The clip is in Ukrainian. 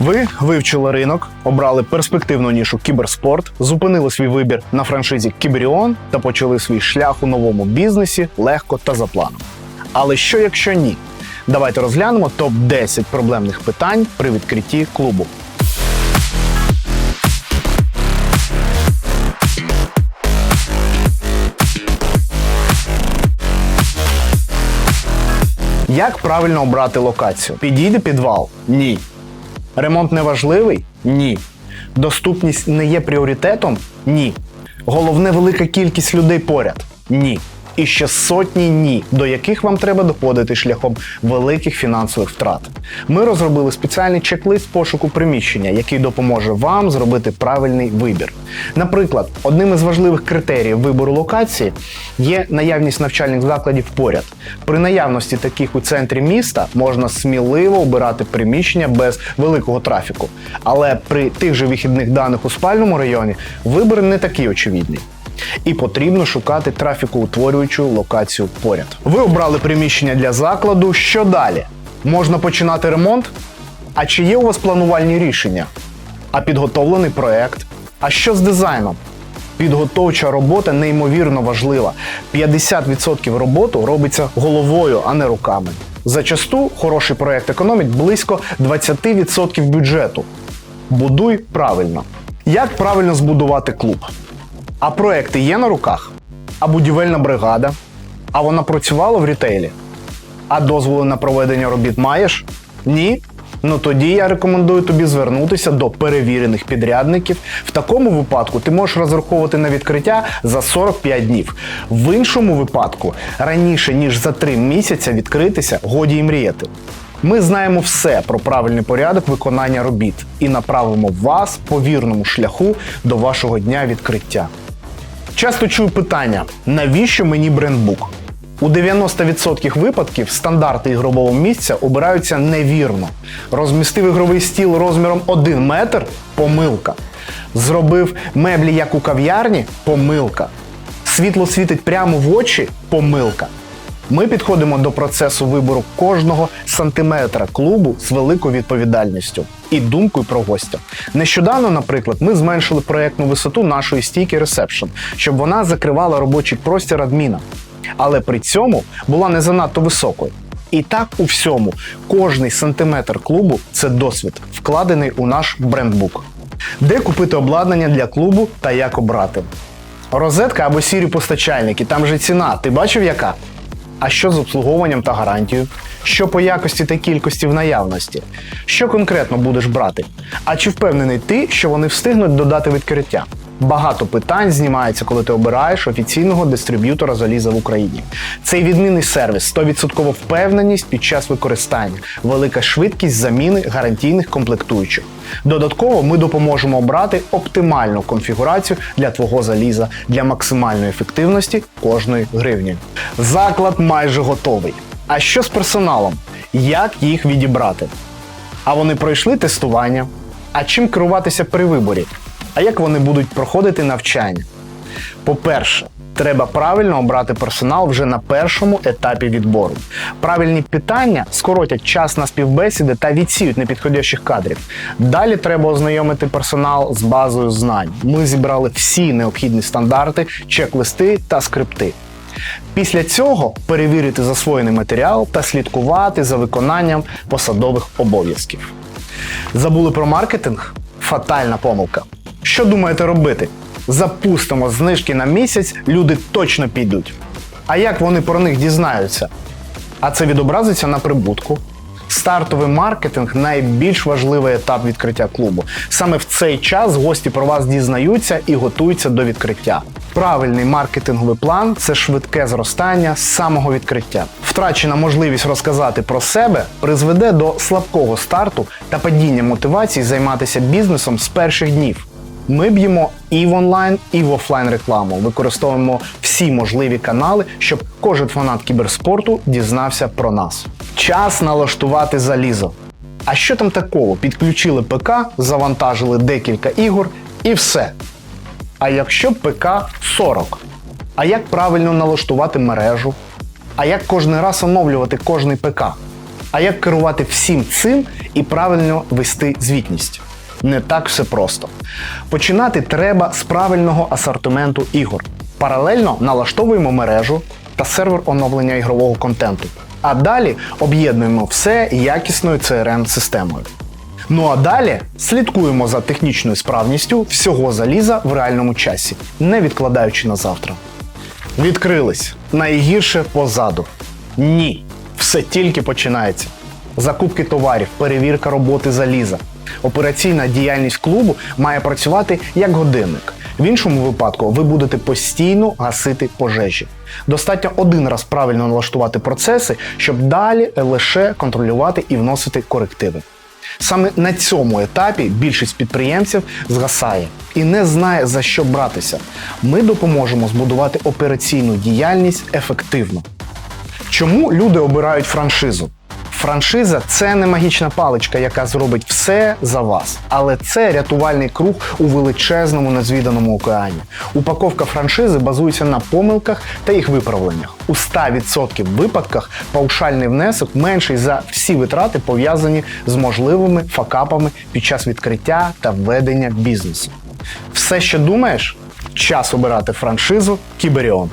Ви вивчили ринок, обрали перспективну нішу кіберспорт, зупинили свій вибір на франшизі Кіберіон та почали свій шлях у новому бізнесі легко та за планом. Але що якщо ні? Давайте розглянемо топ 10 проблемних питань при відкритті клубу. Як правильно обрати локацію? Підійде підвал? Ні. Ремонт не важливий? Ні. Доступність не є пріоритетом? Ні. Головне велика кількість людей поряд? Ні. І ще сотні ні, до яких вам треба доходити шляхом великих фінансових втрат. Ми розробили спеціальний чек-лист пошуку приміщення, який допоможе вам зробити правильний вибір. Наприклад, одним із важливих критеріїв вибору локації є наявність навчальних закладів поряд. При наявності таких у центрі міста можна сміливо обирати приміщення без великого трафіку. Але при тих же вихідних даних у спальному районі вибір не такий очевидний. І потрібно шукати трафікоутворюючу локацію поряд. Ви обрали приміщення для закладу. Що далі? Можна починати ремонт? А чи є у вас планувальні рішення? А підготовлений проект? А що з дизайном? Підготовча робота неймовірно важлива. 50% роботи робиться головою, а не руками. Зачасту хороший проект економить близько 20% бюджету. Будуй правильно. Як правильно збудувати клуб? А проекти є на руках? А будівельна бригада? А вона працювала в рітейлі? А дозволи на проведення робіт маєш? Ні? Ну тоді я рекомендую тобі звернутися до перевірених підрядників. В такому випадку ти можеш розраховувати на відкриття за 45 днів. В іншому випадку раніше ніж за 3 місяця відкритися, годі й мріяти. Ми знаємо все про правильний порядок виконання робіт і направимо вас по вірному шляху до вашого дня відкриття. Часто чую питання: навіщо мені брендбук? У 90% випадків стандарти ігрового місця обираються невірно. Розмістив ігровий стіл розміром 1 метр помилка. Зробив меблі як у кав'ярні помилка. Світло світить прямо в очі помилка. Ми підходимо до процесу вибору кожного сантиметра клубу з великою відповідальністю і думкою про гостя. Нещодавно, наприклад, ми зменшили проєктну висоту нашої стійки ресепшн, щоб вона закривала робочий простір адміна. Але при цьому була не занадто високою. І так у всьому, кожний сантиметр клубу це досвід, вкладений у наш брендбук. Де купити обладнання для клубу та як обрати? Розетка або сірі постачальники, там же ціна. Ти бачив яка? А що з обслуговуванням та гарантією? Що по якості та кількості в наявності? Що конкретно будеш брати? А чи впевнений ти, що вони встигнуть додати відкриття? Багато питань знімається, коли ти обираєш офіційного дистриб'ютора заліза в Україні. Цей відмінний сервіс, 100% впевненість під час використання, велика швидкість заміни гарантійних комплектуючих. Додатково ми допоможемо обрати оптимальну конфігурацію для твого заліза для максимальної ефективності кожної гривні. Заклад майже готовий. А що з персоналом? Як їх відібрати? А вони пройшли тестування? А чим керуватися при виборі? А як вони будуть проходити навчання? По-перше, треба правильно обрати персонал вже на першому етапі відбору. Правильні питання скоротять час на співбесіди та відсіють непідходящих кадрів. Далі треба ознайомити персонал з базою знань. Ми зібрали всі необхідні стандарти, чек-листи та скрипти. Після цього перевірити засвоєний матеріал та слідкувати за виконанням посадових обов'язків. Забули про маркетинг? Фатальна помилка. Що думаєте робити? Запустимо знижки на місяць, люди точно підуть. А як вони про них дізнаються? А це відобразиться на прибутку. Стартовий маркетинг найбільш важливий етап відкриття клубу. Саме в цей час гості про вас дізнаються і готуються до відкриття. Правильний маркетинговий план це швидке зростання з самого відкриття. Втрачена можливість розказати про себе призведе до слабкого старту та падіння мотивації займатися бізнесом з перших днів. Ми б'ємо і в онлайн, і в офлайн рекламу. Використовуємо всі можливі канали, щоб кожен фанат кіберспорту дізнався про нас. Час налаштувати залізо. А що там такого? Підключили ПК, завантажили декілька ігор і все. А якщо ПК 40? А як правильно налаштувати мережу? А як кожен раз оновлювати кожний ПК? А як керувати всім цим і правильно вести звітність? Не так все просто. Починати треба з правильного асортименту ігор. Паралельно налаштовуємо мережу та сервер оновлення ігрового контенту. А далі об'єднуємо все якісною CRM-системою. Ну а далі слідкуємо за технічною справністю всього заліза в реальному часі, не відкладаючи на завтра. Відкрились. Найгірше позаду. Ні. Все тільки починається. Закупки товарів, перевірка роботи заліза. Операційна діяльність клубу має працювати як годинник. В іншому випадку ви будете постійно гасити пожежі. Достатньо один раз правильно налаштувати процеси, щоб далі лише контролювати і вносити корективи. Саме на цьому етапі більшість підприємців згасає і не знає за що братися. Ми допоможемо збудувати операційну діяльність ефективно. Чому люди обирають франшизу? Франшиза це не магічна паличка, яка зробить все за вас, але це рятувальний круг у величезному незвіданому океані. Упаковка франшизи базується на помилках та їх виправленнях. У 100% випадках паушальний внесок менший за всі витрати, пов'язані з можливими факапами під час відкриття та ведення бізнесу. Все, що думаєш, час обирати франшизу Кіберіон.